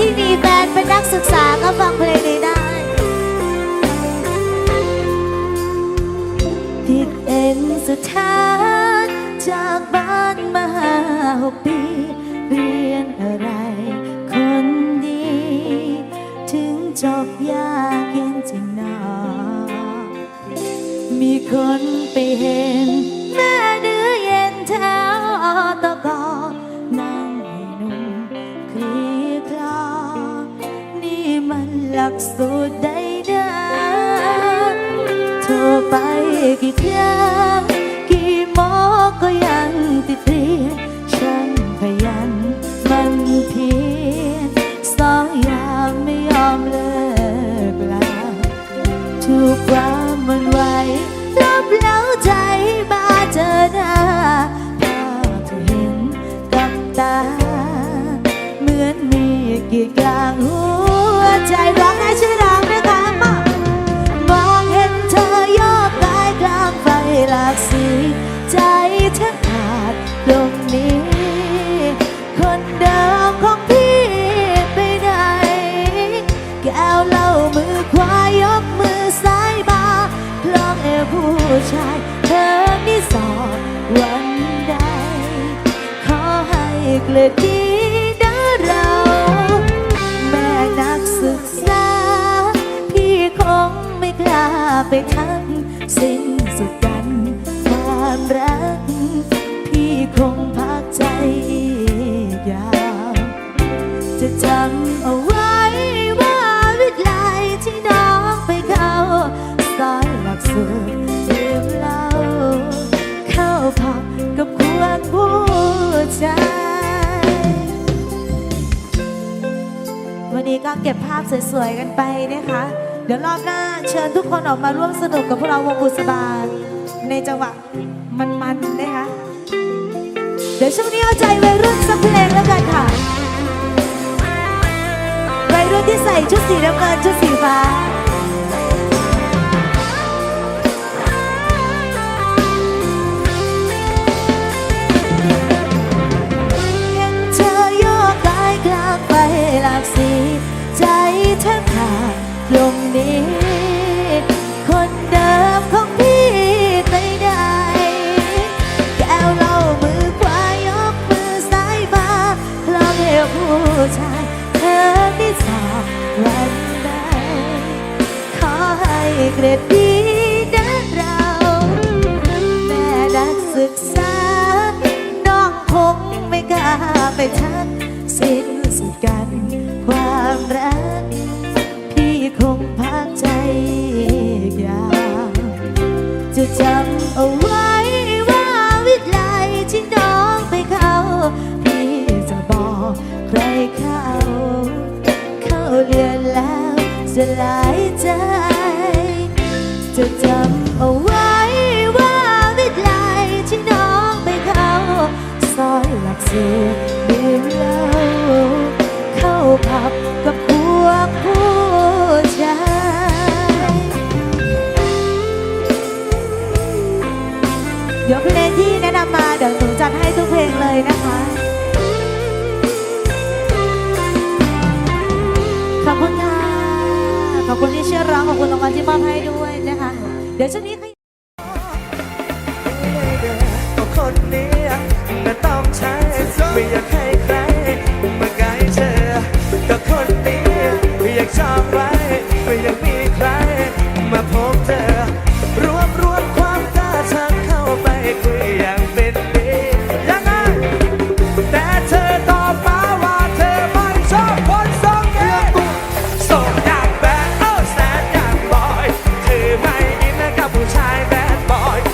ที่มีแฟนเป็นนักศึกษาก็ฟังเพลงนี้ได้ ติดเองสุดท้ายจากบ้านมาหกปี เรียนอะไรคนดี ถึงจบยากเย็นจริงนอมีคนไปเห็น สูตรใดเด้อโทรไปกี่ครั้งกี่โมงก็ยังติดเรียนฉันขยันมันเพียสองอย่างไม่ยอมเลิกลาทุกความมันไหวรับเล้าใจมาเจอหน้าภาพที่เห็นกับตา เหมือนมีกีดกลางหัว ใจแทบขาดลงนี้ คนเดิมของพี่ไปไหน แก้วเหล้ามือขวายกมือซ้ายมาคลองเอวผู้ชายเธอนี่สอบวันใด ขอให้เกลือดีนะเรา แม่นักศึกษา พี่คงไม่กล้าไปทักสิ้น จะจำเอาไว้ว่าวิทยาลัยที่น้องไปเข้าสอนหลักสูตรลืมเหล่าเข้าผับกับควงผู้ชายวันนี้ก็เก็บภาพสวยๆกันไปนะคะ เดี๋ยวรอบหน้าเชิญทุกคนออกมาร่วมสนุกกับพวกเราวงบุษบาในจังหวะมันๆนะคะเดี๋ยวช่วงนี้เอาใจวัยรุ่นสักเพลงแล้วกันค่ะ ที่ใส่ชุดสีน้ำเงินชุดสีฟ้าเห็นเธอโยกกายกลางไปหลากสี ใจแทบขาดลงนี้ คนเดิมของพี่ไปไหนแก้วเหล้ามือขวายกมือซ้ายมาคลองเอวผู้ชาย เกรดดีนะเรา แม่นักศึกษา น้องคงไม่กล้าไปทักสิ้นสุดกัน ความรัก พี่คงพักใจอีกยาวจะจำเอาไว้ว่าวิทยาลัยที่น้องไปเข้า พี่จะบอกใครเข้า เข้าเรียนแล้ว จะหลายใจ หลักสูตรดื่มเหล้าเข้าผับกับพวกผู้ชายเดี๋ยวเพลงที่แนะนำมาเดี๋ยวหนูจัดให้ทุกเพลงเลยนะคะขอบคุณค่ะขอบคุณที่เชื่อร้องขอบคุณรางวัลที่มอบให้ด้วยนะคะ เดี๋ยวช่วงนี้ ไม่